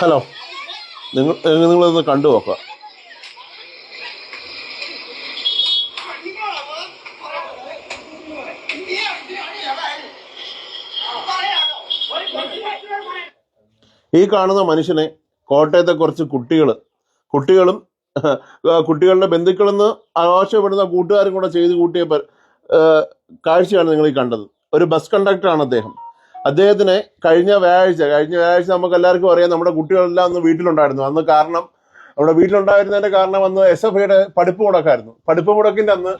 Hello. നിങ്ങൾ നിങ്ങളൊന്ന് കണ്ടു നോക്കുക ഈ കാണുന്ന മനുഷ്യനെ കോട്ടയത്തെ കുറച്ച് കുട്ടികൾ കുട്ടികളും കുട്ടികളുടെ ബന്ധുക്കളെന്ന് ആവശ്യപ്പെടുന്ന കൂട്ടുകാരും കൂടെ ചെയ്ത് കൂട്ടിയ കാഴ്ചയാണ് നിങ്ങൾ ഈ കണ്ടത്. ഒരു ബസ് കണ്ടക്ടറാണ് അദ്ദേഹം. അദ്ദേഹത്തിനെ കഴിഞ്ഞ വ്യാഴാഴ്ച കഴിഞ്ഞ വ്യാഴാഴ്ച നമുക്ക് എല്ലാവർക്കും അറിയാം നമ്മുടെ കുട്ടികളെല്ലാം അന്ന് വീട്ടിലുണ്ടായിരുന്നു. അന്ന് കാരണം നമ്മുടെ വീട്ടിലുണ്ടായിരുന്നതിന്റെ കാരണം അന്ന് എസ് എഫ് ഐയുടെ പഠിപ്പ് മുടക്കായിരുന്നു. പഠിപ്പ് മുടക്കിന്റെ അന്ന്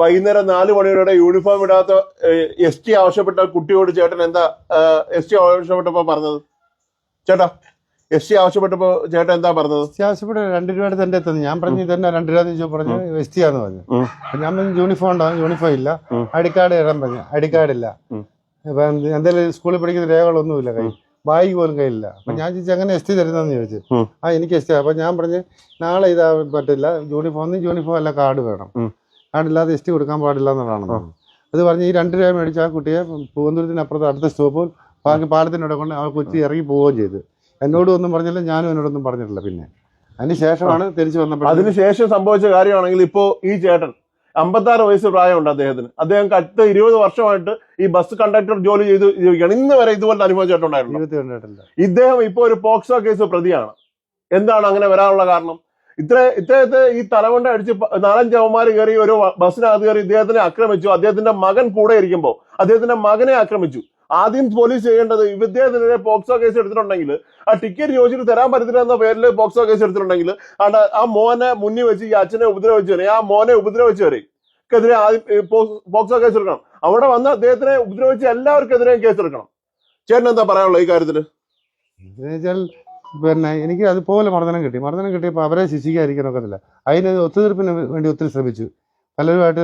വൈകുന്നേരം നാല് മണിയോടെ യൂണിഫോം ഇടാത്ത എസ് ടി ആവശ്യപ്പെട്ട കുട്ടിയോട് ചേട്ടൻ എന്താ എസ് ടി ആവശ്യപ്പെട്ടപ്പോ പറഞ്ഞത്? ചേട്ടാ എസ് ടി ആവശ്യപ്പെട്ടപ്പോ ചേട്ടൻ എന്താ പറഞ്ഞത്? എസ് ടി ആവശ്യപ്പെട്ട രണ്ട് രൂപയുടെ തന്നെ എത്തുന്നു. ഞാൻ പറഞ്ഞു തന്നെ രണ്ട് രൂപ എന്ന് പറഞ്ഞു എസ് ടി ആന്ന് പറഞ്ഞു. ഞാൻ പറഞ്ഞു യൂണിഫോം ഉണ്ടാവും യൂണിഫോം ഇല്ല. ഐ ഡി കാർഡ് ഇടാൻ പറഞ്ഞു. ഐ ഡി കാർഡ് ഇല്ല. ഉം. അപ്പൊ എന്തെങ്കിലും സ്കൂളിൽ പഠിക്കുന്ന രേഖകളൊന്നുമില്ല കൈ ബാഗ് പോലും കയ്യിലില്ല. അപ്പൊ ഞാൻ ചോദിച്ചു അങ്ങനെ എസ് ടി തരുന്നതെന്ന്? ചോദിച്ചു. ആ എനിക്ക് എസ് ടി അപ്പൊ ഞാൻ പറഞ്ഞു നാളെ ഇതാ പറ്റില്ല. യൂണിഫോം ഒന്നും യൂണിഫോം അല്ല കാർഡ് വേണം. കാർഡില്ലാതെ എസ് ടി കൊടുക്കാൻ പാടില്ല എന്നുള്ളതാണ്. അത് പറഞ്ഞ് ഈ രണ്ട് രൂപ മേടിച്ച ആ കുട്ടിയെ പൂവന്തൂരത്തിനപ്പുറത്ത് അടുത്ത സ്റ്റോപ്പ് ബാക്കി പാലത്തിനോടെ കൊണ്ട് ആ കൊച്ചി ഇറങ്ങി പോവുകയും ചെയ്തു. എന്നോടും ഒന്നും പറഞ്ഞില്ല ഞാനും എന്നോടൊന്നും പറഞ്ഞിട്ടില്ല പിന്നെ. അതിന് ശേഷമാണ് തിരിച്ചു വന്നപ്പോൾ അതിനുശേഷം സംഭവിച്ച കാര്യമാണെങ്കിൽ ഇപ്പോ ഈ ചേട്ടൻ അമ്പത്താറ് വയസ്സ് പ്രായമുണ്ട് അദ്ദേഹത്തിന്. അദ്ദേഹം അടുത്ത ഇരുപത് വർഷമായിട്ട് ഈ ബസ് കണ്ടക്ടർ ജോലി ചെയ്ത് ജീവിക്കുകയാണ്. ഇന്ന് വരെ ഇതുപോലെ അനുഭവിച്ചിട്ടുണ്ടായിരുന്നു? ഇദ്ദേഹം ഇപ്പൊ ഒരു പോക്സോ കേസ് പ്രതിയാണ്. എന്താണ് അങ്ങനെ വരാനുള്ള കാരണം? ഇത്ര ഇദ്ദേഹത്തെ ഈ തലമുണ്ട അടിച്ച് നാലഞ്ച് അവന്മാർ കയറി ഒരു ബസ്സിനകത്ത് കയറി ഇദ്ദേഹത്തിനെ ആക്രമിച്ചു. അദ്ദേഹത്തിന്റെ മകൻ കൂടെ ഇരിക്കുമ്പോൾ അദ്ദേഹത്തിന്റെ മകനെ ആക്രമിച്ചു. ആദ്യം പോലീസ് ചെയ്യേണ്ടത് ഇദ്ദേഹത്തിനെതിരെ പോക്സോ കേസ് എടുത്തിട്ടുണ്ടെങ്കിൽ ആ ടിക്കറ്റ് ചോദിച്ചിട്ട് തരാൻ പറ്റത്തില്ല എന്ന പേരിൽ പോക്സോ കേസ് എടുത്തിട്ടുണ്ടെങ്കിൽ ആ മോനെ മുന്നിൽ വെച്ച് ഈ അച്ഛനെ ഉപദ്രവിച്ചു വരെ ആ മോനെ ഉപദ്രവിച്ചു വരെ ക്കെതിരെ ആദ്യം പോക്സോ കേസ് എടുക്കണം. അവിടെ വന്ന അദ്ദേഹത്തിനെ ഉപദ്രവിച്ച എല്ലാവർക്കെതിരെയും കേസ് എടുക്കണം. ചേട്ടൻ എന്താ പറയാനുള്ളത് ഈ കാര്യത്തിൽ? പിന്നെ എനിക്ക് അതുപോലെ മർദ്ദനം കിട്ടി. മർദ്ദനം കിട്ടിയപ്പോൾ അവരെ ശിക്ഷിക്കാതിരിക്കാൻ ഒക്കത്തില്ല അതിന് ഒത്തുതീർപ്പിന് വേണ്ടി ഒത്തിരി ശ്രമിച്ചു. പലരുമായിട്ട്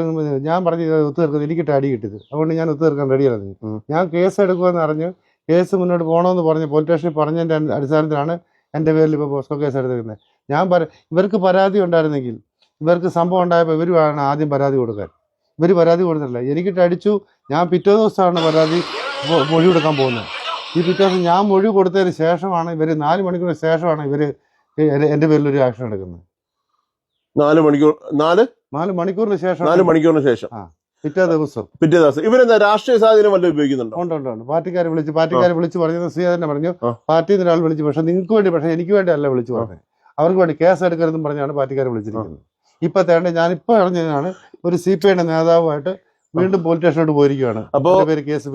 ഞാൻ പറഞ്ഞു ഇത് ഒത്തുതീർക്കുന്നത് എനിക്കിട്ട് അടി കിട്ടിയത് അതുകൊണ്ട് ഞാൻ ഒത്തുതീർക്കാൻ റെഡിയാണ് ഞാൻ കേസ് എടുക്കുമെന്ന് അറിഞ്ഞ് കേസ് മുന്നോട്ട് പോകണമെന്ന് പറഞ്ഞ് പോലീസ് സ്റ്റേഷനിൽ പറഞ്ഞതിന്റെ അടിസ്ഥാനത്തിലാണ് എന്റെ പേരിൽ ഇപ്പോൾ പോസ്കോ കേസ് എടുത്തിരിക്കുന്നത്. ഞാൻ പറ ഇവർക്ക് പരാതി ഉണ്ടായിരുന്നെങ്കിൽ ഇവർക്ക് സംഭവം ഉണ്ടായപ്പോൾ ഇവർ വേണം ആദ്യം പരാതി കൊടുക്കാൻ. ഇവർ പരാതി കൊടുത്തിട്ടില്ല. എനിക്കിട്ട് അടിച്ചു ഞാൻ പിറ്റേ ദിവസമാണ് പരാതി മൊഴി കൊടുക്കാൻ പോകുന്നത്. ഈ പിറ്റേ ദിവസം ഞാൻ മൊഴി കൊടുത്തതിന് ശേഷമാണ് ഇവർ നാല് മണിക്കൂർ ശേഷമാണ് ഇവർ എന്റെ പേരിൽ ഒരു ആക്ഷൻ എടുക്കുന്നത്. നാല് മണിക്കൂർ നാല്? നാല് മണിക്കൂറിന് ശേഷം നാല് മണിക്കൂറിന് ശേഷം. പിറ്റേ ദിവസം. പിറ്റേ ദിവസം. ഇവരെന്താ രാഷ്ട്രീയ സാഹചര്യം വല്ല ഉപയോഗിക്കുന്നുണ്ടോ? ഉണ്ട് ഉണ്ട് ഉണ്ട്. പാർട്ടിക്കാരെ വിളിച്ച് പാർട്ടിക്കാരെ വിളിച്ച് പറഞ്ഞത് ശ്രീ തന്നെ പറഞ്ഞു. പാർട്ടിയിൽ നിന്ന് ഒരാൾ വിളിച്ചു പക്ഷെ നിങ്ങൾക്ക് വേണ്ടി പക്ഷെ എനിക്ക് വേണ്ടി അല്ല വിളിച്ചു പറഞ്ഞത്. അവർക്ക് വേണ്ടി കേസ് എടുക്കരുതെന്നും പറഞ്ഞാണ് പാർട്ടിക്കാരെ വിളിച്ചിരിക്കുന്നത്. ഇപ്പൊ തേണ്ട ഞാനിപ്പോ അറിഞ്ഞതാണ് ഒരു സി പി ഐയുടെ നേതാവുമായിട്ട് വീണ്ടും പോലീസ് സ്റ്റേഷനോട് പോയിരിക്കുകയാണ്. അപ്പോ കേസ്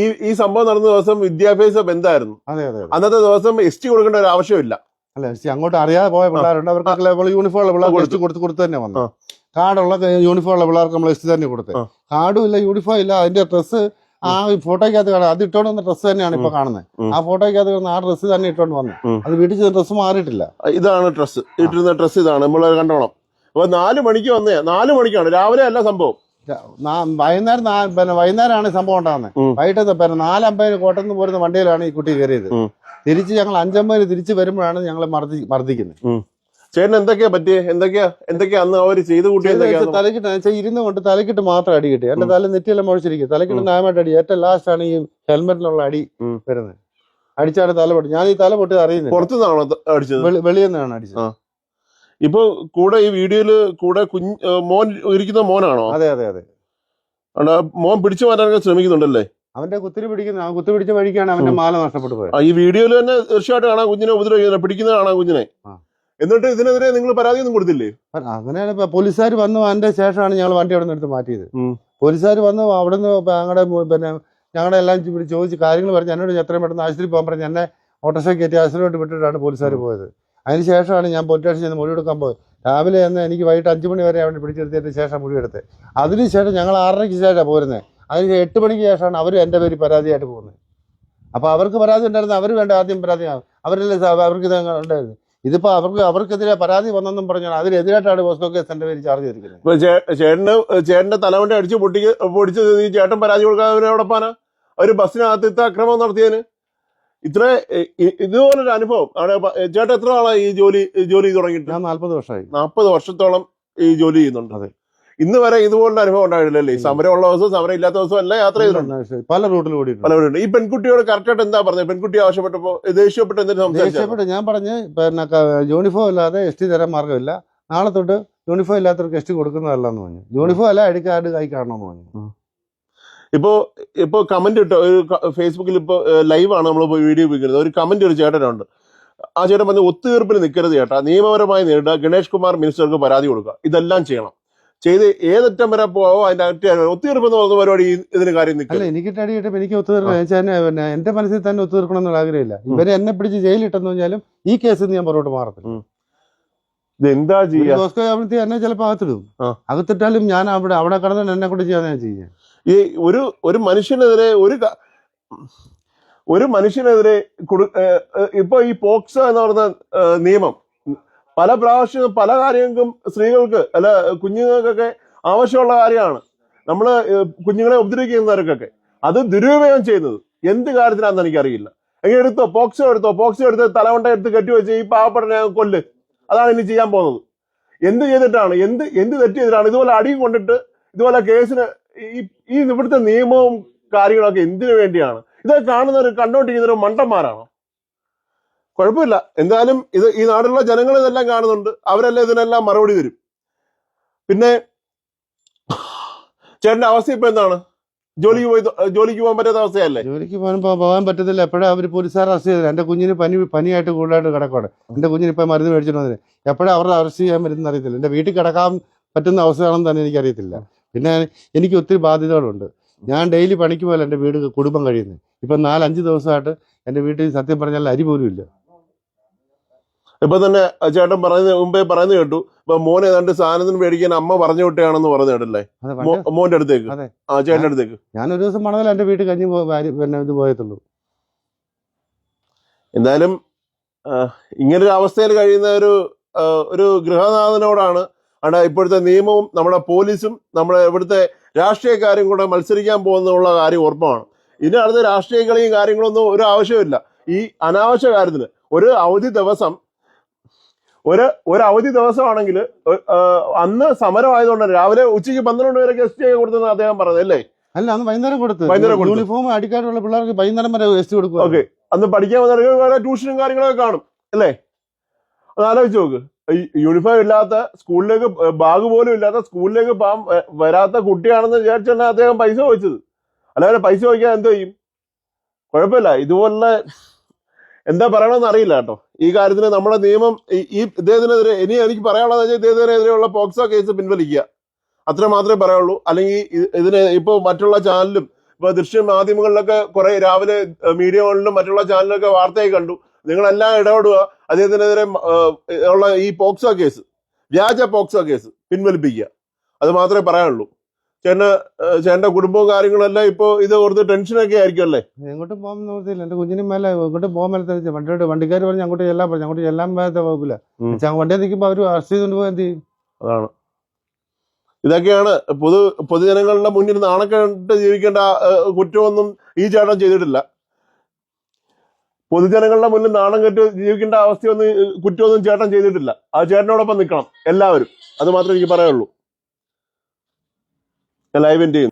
ഈ ഈ സംഭവം നടന്ന ദിവസം വിദ്യാഭ്യാസ ബന്ധമായിരുന്നു അതെ അതെ അന്നത്തെ ദിവസം എസ് ടി കൊടുക്കേണ്ട ഒരു ആവശ്യമില്ല. അല്ല അങ്ങോട്ട് അറിയാതെ പോയ പിള്ളേരുണ്ട്. അവർക്ക് നമ്മൾ യൂണിഫോം ഉള്ള പിള്ളേർ കൊടുത്തു. കൊടുത്ത് തന്നെ വന്നു. കാർഡുള്ള യൂണിഫോം ഉള്ള പിള്ളേർക്ക് നമ്മൾ ലിസ്റ്റ് തന്നെ കൊടുത്തത്. കാർഡും ഇല്ല യൂണിഫോം ഇല്ല. അതിന്റെ ഡ്രസ്സ് ആ ഫോട്ടോയ്ക്കകത്ത് കാണാം. അത് ഇട്ടോണ്ട് വന്ന ഡ്രസ്സ് തന്നെയാണ് ഇപ്പൊ കാണുന്നത് ആ ഫോട്ടോയ്ക്കകത്ത് കാണുന്ന ആ ഡ്രസ്സ് തന്നെ ഇട്ടോണ്ട് വന്നു. അത് വീട്ടിൽ ചെന്ന ഡ്രസ്സ് മാറിയിട്ടില്ല. ഇതാണ് ഡ്രസ്സ് ഇട്ടിരുന്ന ഡ്രസ്സ് ഇതാണ്. നമ്മൾ കണ്ടോണം. അപ്പൊ നാല് മണിക്ക് വന്നേ. നാല് മണിക്കാണ്. രാവിലെ അല്ല സംഭവം. വൈകുന്നേരം പിന്നെ വൈകുന്നേരമാണ് ഈ സംഭവം ഉണ്ടാകുന്നത് വൈകിട്ട് വൈകിട്ടത്തെ പിന്നെ നാലമ്പതിന് കോട്ടയിൽ നിന്ന് പോരുന്ന വണ്ടിയിലാണ് ഈ കുട്ടി കയറിയത്. തിരിച്ച് ഞങ്ങൾ അഞ്ചമ്പതിന് തിരിച്ച് വരുമ്പോഴാണ് ഞങ്ങൾ മർദ്ദി മർദ്ദിക്കുന്നത് ചേട്ടൻ എന്തൊക്കെയാ പറ്റിയ? എന്തൊക്കെയാ? എന്തൊക്കെയാ അന്ന് അവർ ചെയ്ത് കൂട്ടി എന്തൊക്കെയാ തലക്കിട്ട് ഇരുന്ന് കൊണ്ട് തലക്കിട്ട് മാത്രം അടി കിട്ടി. എന്റെ തല നെറ്റിയെല്ലാം മുഴിച്ചിരിക്കും. തലക്കിട്ട് ന്യായമായിട്ട് അടി. ഏറ്റവും ലാസ്റ്റ് ആണ് ഈ ഹെൽമെറ്റിനുള്ള അടി വരുന്നത്. അടിച്ചാണ് തല പൊട്ടി. ഞാൻ ഈ തല പൊട്ടി അറിയുന്നത് പുറത്തുനിന്നാണോ അടിച്ചത്? വെളി- വെളിയിൽ നിന്നാണ് അടിച്ചത്. ഇപ്പൊ കൂടെ ഈ വീഡിയോയിൽ കൂടെ കുഞ്ഞ് മോൻ ഇരിക്കുന്ന മോനാണോ? അതെ അതെ അതെ. മോൻ പിടിച്ചു മാറ്റാനൊക്കെ ശ്രമിക്കുന്നുണ്ടല്ലേ? അവന്റെ കുത്തിരി പിടിക്കുന്ന കുത്തി പിടിച്ച വഴിക്കാണ് അവന്റെ മാല നഷ്ടപ്പെട്ടു പോയത്. ഈ വീഡിയോയിൽ തന്നെ തീർച്ചയായിട്ടും കാണാൻ കുഞ്ഞിനെ ഉപദ്രവിക്കുന്നത് പിടിക്കുന്നത് കാണാൻ കുഞ്ഞിനെ. എന്നിട്ട് ഇതിനെതിരെ നിങ്ങൾ പരാതിയൊന്നും കൊടുത്തില്ലേ? അങ്ങനെയാണ് പോലീസുകാർ വന്ന് അതിന്റെ ശേഷമാണ് ഞങ്ങൾ വണ്ടി അവിടെ നിന്ന് എടുത്ത് മാറ്റിയത്. പോലീസുകാർ വന്ന് അവിടെ ഞങ്ങളുടെ പിന്നെ ഞങ്ങളുടെ എല്ലാം ചോദിച്ച് കാര്യങ്ങൾ പറഞ്ഞു എന്നോട് എത്രയും പെട്ടെന്ന് ആശുപത്രി പോകാൻ പറഞ്ഞു എന്നെ ഓട്ടോറിക്ഷ കയറ്റി ആശുപത്രിയിലോട്ട് വിട്ടിട്ടാണ് പോലീസുകാർ പോയത്. അതിന് ശേഷമാണ് ഞാൻ പോലീസ് സ്റ്റേഷനിൽ ചെന്ന് മൊഴി എടുക്കാൻ പോയത്. രാവിലെ എന്ന് എനിക്ക് വൈകിട്ട് അഞ്ച് മണി വരെ അവിടെ പിടിച്ചെടുത്തതിന് ശേഷം മൊഴി എടുത്തത് അതിനുശേഷം ഞങ്ങൾ ആറരയ്ക്ക് ശേഷമാണ് പോരുന്നത്. അതിന് എട്ട് മണിക്ക് ശേഷമാണ് അവർ എന്റെ പേര് പരാതിയായിട്ട് പോകുന്നത്. അപ്പോൾ അവർക്ക് പരാതി ഉണ്ടായിരുന്നു അവർ വേണ്ട ആദ്യം പരാതി അവരല്ലേ അവർക്ക് ഇത് ഉണ്ടായിരുന്നു. ഇതിപ്പോൾ അവർക്ക് അവർക്കെതിരെ പരാതി വന്നെന്നും പറഞ്ഞാൽ അതിനെതിരായിട്ടാണ് ബോസ്കോ കേസ് എന്റെ പേര് ചാർജ് ചെയ്തിരിക്കുന്നത് ചേട്ടന് ചേട്ടന്റെ തലവണ്ടി അടിച്ച് പൊട്ടി പൊടിച്ചത് ഈ ചേട്ടൻ പരാതി കൊടുക്കാതെ ഒരു ബസ്സിനകത്ത് ഇത്ര അക്രമം നടത്തിയതിന്? ഇത്ര ഇതുപോലൊരു അനുഭവം. പ- ചേട്ടൻ എത്ര നാളായി ഈ ജോലി ജോലി തുടങ്ങിയിട്ട്? ഞാൻ നാല്പത് വർഷമായി. നാൽപ്പത് വർഷത്തോളം ഈ ജോലി ചെയ്യുന്നുണ്ട്. അതെ. ഇന്ന് വരെ ഇതുപോലുള്ള അനുഭവം ഉണ്ടായിട്ടില്ലല്ലേ? സമരം ഉള്ള ദിവസവും സമരം ഇല്ലാത്ത ദിവസവും അല്ല യാത്ര ചെയ്തിട്ടുണ്ട്. പല റൂട്ടിൽ പല ഈ പെൺകുട്ടിയോട് കറക്റ്റായിട്ട് എന്താ പറഞ്ഞത്? പെൺകുട്ടി ആവശ്യപ്പെട്ടപ്പോ ദേഷ്യപ്പെട്ട് എന്തെങ്കിലും ദേഷ്യപ്പെട്ട് ഞാൻ പറഞ്ഞ് പിന്നെ യൂണിഫോം ഇല്ലാതെ എസ് ടി തരാൻ മാർഗമില്ല നാളെ തൊട്ട് യൂണിഫോം ഇല്ലാത്തവർക്ക് എസ് ടി കൊടുക്കുന്നതല്ല എന്ന് പറഞ്ഞു. യൂണിഫോം അല്ല ഐ ഡി കാർഡ് കൈ കാണണമെന്ന് പറഞ്ഞു. ഇപ്പോ ഇപ്പോ കമന്റ് ഇട്ടോ? ഒരു ഫേസ്ബുക്കിൽ ഇപ്പോ ലൈവ് ആണ് നമ്മൾ വീഡിയോ ഉപയോഗിക്കുന്നത്. ഒരു കമന്റ് ഒരു ചേട്ടനുണ്ട്. ആ ചേട്ടൻ പറഞ്ഞ ഒത്തുതീർപ്പിൽ നിൽക്കരുത് ചേട്ടാ. നിയമപരമായി നേരിടുക. ഗണേഷ് കുമാർ മിനിസ്റ്റർക്ക് പരാതി കൊടുക്കുക. ഇതെല്ലാം ചെയ്യണം. ചെയ്ത് ഏതറ്റം വരെ പോവോ അതിന്റെ അറ്റ ഒത്തുതീർപ്പ് എന്ന് പറയുന്ന പരിപാടി ഇതിന് കാര്യം നിൽക്കില്ല എനിക്ക് അടിയിട്ട് എനിക്ക് ഒത്തുതീർക്കണം പിന്നെ എന്റെ മനസ്സിൽ തന്നെ ഒത്തുതീർക്കണം എന്നുള്ള ആഗ്രഹമില്ല. ഇവരെ എന്നെ പിടിച്ച് ജയിലിട്ടെന്ന് പറഞ്ഞാലും ഈ കേസിൽ നിന്ന് ഞാൻ പുറകോട്ട് മാറത്തില്ല. എന്താ ചെയ്യുക എന്നെ ചിലപ്പോൾ അകത്തിടും. അകത്തിട്ടാലും ഞാൻ അവിടെ അവിടെ കടന്നിട്ട് എന്നെ കൊണ്ട് ചെയ്യാൻ ഞാൻ ചെയ്യാം. ഈ ഒരു ഒരു മനുഷ്യനെതിരെ ഒരു ഒരു മനുഷ്യനെതിരെ കൊടു- ഇപ്പൊ ഈ പോക്സോ എന്ന് പറയുന്ന നിയമം പല പ്രാവശ്യം പല കാര്യങ്ങൾക്കും സ്ത്രീകൾക്ക് അല്ല കുഞ്ഞുങ്ങൾക്കൊക്കെ ആവശ്യമുള്ള കാര്യമാണ്. നമ്മൾ കുഞ്ഞുങ്ങളെ ഉപദ്രവിക്കുന്നവർക്കൊക്കെ. അത് ദുരുപയോഗം ചെയ്യുന്നത് എന്ത് കാര്യത്തിനാണെന്ന് എനിക്കറിയില്ല. എങ്ങനെ എടുത്തോ? പോക്സോ എടുത്തോ? പോക്സോ എടുത്ത് തലവണ്ട എടുത്ത് കെട്ടി വെച്ച് ഈ പാവപ്പെട്ടനെ കൊല്ല്. അതാണ് ഇനി ചെയ്യാൻ പോകുന്നത്. എന്ത് ചെയ്തിട്ടാണ്? എന്ത് എന്ത് തെറ്റ് ചെയ്തിട്ടാണ്? ഇതുപോലെ അടിയും കൊണ്ടിട്ട് ഇതുപോലെ കേസിന് ഈ ഇവിടുത്തെ നിയമവും കാര്യങ്ങളൊക്കെ എന്തിനു വേണ്ടിയാണ്? ഇതൊക്കെ കാണുന്നവർ കണ്ടോണ്ടിരിക്കുന്നവർ മണ്ടന്മാരാണോ? കുഴപ്പമില്ല. എന്തായാലും ഇത് ഈ നാടുള്ള ജനങ്ങൾ ഇതെല്ലാം കാണുന്നുണ്ട്. അവരെല്ലാം ഇതിനെല്ലാം മറുപടി തരും. പിന്നെ ചേട്ടന്റെ അവസ്ഥ ഇപ്പൊ എന്താണ്? ജോലിക്ക് പോയി ജോലിക്ക് പോകാൻ പറ്റാത്ത അവസ്ഥയല്ലേ? ജോലിക്ക് പോകാൻ പോകാൻ പറ്റത്തില്ല. എപ്പോഴാ അവർ പോലീസുകാർ അറസ്റ്റ് ചെയ്തത്? എന്റെ കുഞ്ഞിന് പനി പനിയായിട്ട് കൂടുതലായിട്ട് കിടക്കുവാണ്. എന്റെ കുഞ്ഞിന് ഇപ്പം മരുന്ന് മേടിച്ചിട്ട് വന്നത് എപ്പോഴാ അവരുടെ അറസ്റ്റ് ചെയ്യാൻ പറ്റുന്ന അറിയത്തില്ല. എന്റെ വീട്ടിൽ കിടക്കാൻ പറ്റുന്ന അവസ്ഥയാണെന്ന് തന്നെ എനിക്കറിയത്തില്ല. പിന്നെ എനിക്ക് ഒത്തിരി ബാധ്യതകളുണ്ട്. ഞാൻ ഡെയിലി പണിക്ക് പോയാലും എന്റെ വീട് കുടുംബം കഴിയുന്നത്. ഇപ്പം നാലഞ്ച് ദിവസമായിട്ട് എന്റെ വീട്ടിൽ സത്യം പറഞ്ഞാൽ അരി പോലും ഇല്ല. ഇപ്പൊ തന്നെ ചേട്ടൻ പറയുന്ന മുമ്പേ പറയുന്നത് കേട്ടു. ഇപ്പൊ മോൻ ഏതാണ്ട് സാധനത്തിന് മേടിക്കാൻ അമ്മ പറഞ്ഞു വിട്ടയാണെന്ന് പറഞ്ഞു കേട്ടല്ലേ? മോന്റെ അടുത്തേക്ക്. ആ ചേട്ടന്റെ അടുത്തേക്ക്. ഞാൻ ഒരു ദിവസം പറഞ്ഞാൽ എന്റെ വീട്ടിൽ കഞ്ഞി പിന്നെ ഇത് പോയത്തുള്ളൂ. എന്തായാലും ഇങ്ങനെ ഒരു അവസ്ഥയിൽ കഴിയുന്ന ഒരു ഒരു ഗൃഹനാഥനോടാണ് ആണ് ഇപ്പോഴത്തെ നിയമവും നമ്മുടെ പോലീസും നമ്മുടെ ഇവിടുത്തെ രാഷ്ട്രീയക്കാരും കൂടെ മത്സരിക്കാൻ പോകുന്നുള്ള കാര്യം ഉറപ്പാണ് അടുത്ത രാഷ്ട്രീയ കളിയും കാര്യങ്ങളൊന്നും ഒരു ആവശ്യമില്ല ഈ അനാവശ്യ കാര്യത്തിന് ഒരു അവധി ദിവസം ഒരു ഒരു അവധി ദിവസമാണെങ്കിൽ അന്ന് സമരമായതുകൊണ്ട് രാവിലെ ഉച്ചയ്ക്ക് പന്ത്രണ്ട് വരെ ഗസ്റ്റ് ചെയ്ത് കൊടുത്തെന്ന് അദ്ദേഹം പറഞ്ഞത് അല്ലേ? അല്ല അന്ന് വൈകുന്നേരം കൊടുത്ത്. വൈകുന്നേരം. യൂണിഫോം അടിക്കാനുള്ള പിള്ളേർക്ക് വൈകുന്നേരം വരെ എസ് കൊടുക്കും ഓക്കെ. അന്ന് പഠിക്കാൻ വന്നവർക്ക് വേറെ ട്യൂഷനും കാര്യങ്ങളൊക്കെ കാണും അല്ലേ? അത് ആലോചിച്ച് നോക്ക്. യൂണിഫോം ഇല്ലാത്ത സ്കൂളിലേക്ക് ബാഗ് പോലും ഇല്ലാത്ത സ്കൂളിലേക്ക് പോകാൻ വരാത്ത കുട്ടിയാണെന്ന് വിചാരിച്ചാണ് അദ്ദേഹം പൈസ ചോദിച്ചത്. അല്ലാതെ പൈസ ചോദിക്കാൻ എന്തോ ചെയ്യും? കുഴപ്പമില്ല. ഇതുപോലുള്ള എന്താ പറയണമെന്ന് അറിയില്ല കേട്ടോ. ഈ കാര്യത്തിന് നമ്മുടെ നിയമം ഈ- ഇദ്ദേഹത്തിനെതിരെ ഇനി എനിക്ക് പറയാനുള്ളത് വെച്ചാൽ ഇദ്ദേഹത്തിനെതിരെയുള്ള പോക്സോ കേസ് പിൻവലിക്കുക. അത്ര മാത്രമേ പറയുള്ളൂ. അല്ലെങ്കിൽ ഇതിന് ഇപ്പോൾ മറ്റുള്ള ചാനലും ഇപ്പൊ ദൃശ്യ മാധ്യമങ്ങളിലൊക്കെ കുറെ രാവിലെ മീഡിയകളിലും മറ്റുള്ള ചാനലിലൊക്കെ വാർത്തയായി കണ്ടു. നിങ്ങളെല്ലാം ഇടപെടുക. അദ്ദേഹത്തിനെതിരെ ഉള്ള ഈ പോക്സോ കേസ് വ്യാജ പോക്സോ കേസ് പിൻവലിപ്പിക്കുക. അത് മാത്രമേ പറയാനുള്ളൂ. ചേട്ടന് ചേന്റെ ചേട്ടന്റെ കുടുംബവും കാര്യങ്ങളെല്ലാം ഇപ്പൊ ഇത് ഓർത്ത് ടെൻഷനൊക്കെ ആയിരിക്കും അല്ലേ എങ്ങോട്ടും പോകാൻ നോക്കത്തില്ല എന്റെ കുഞ്ഞിനും മേലെ എങ്ങോട്ടും പോകാൻ മേലത്തെ വണ്ടിയോട് വണ്ടിക്കാർ പറഞ്ഞ് അങ്ങോട്ട് ചെല്ലാൻ പറഞ്ഞു. അങ്ങോട്ട് ചെല്ലാൻ മേലത്തെ വകുപ്പില്ല ഉം. നിൽക്കുമ്പോ അവർ അറസ്റ്റ് ചെയ്തുകൊണ്ട് പോകാൻ എന്ത് ചെയ്യും? അതാണ്. ഇതൊക്കെയാണ് പൊതു പൊതുജനങ്ങളുടെ മുന്നിൽ നാണക്കെട്ട് ജീവിക്കേണ്ട കുറ്റമൊന്നും ഈ ചേട്ടൻ ചെയ്തിട്ടില്ല. പൊതുജനങ്ങളുടെ മുന്നിൽ നാണം കെട്ട് ജീവിക്കേണ്ട അവസ്ഥയൊന്നും കുറ്റമൊന്നും ചേട്ടൻ ചെയ്തിട്ടില്ല. ആ ചേട്ടനോടൊപ്പം നിൽക്കണം എല്ലാവരും. അത് മാത്രമേ എനിക്ക് പറയാനുള്ളൂ. ലൈവ് ചെയ്യുന്നു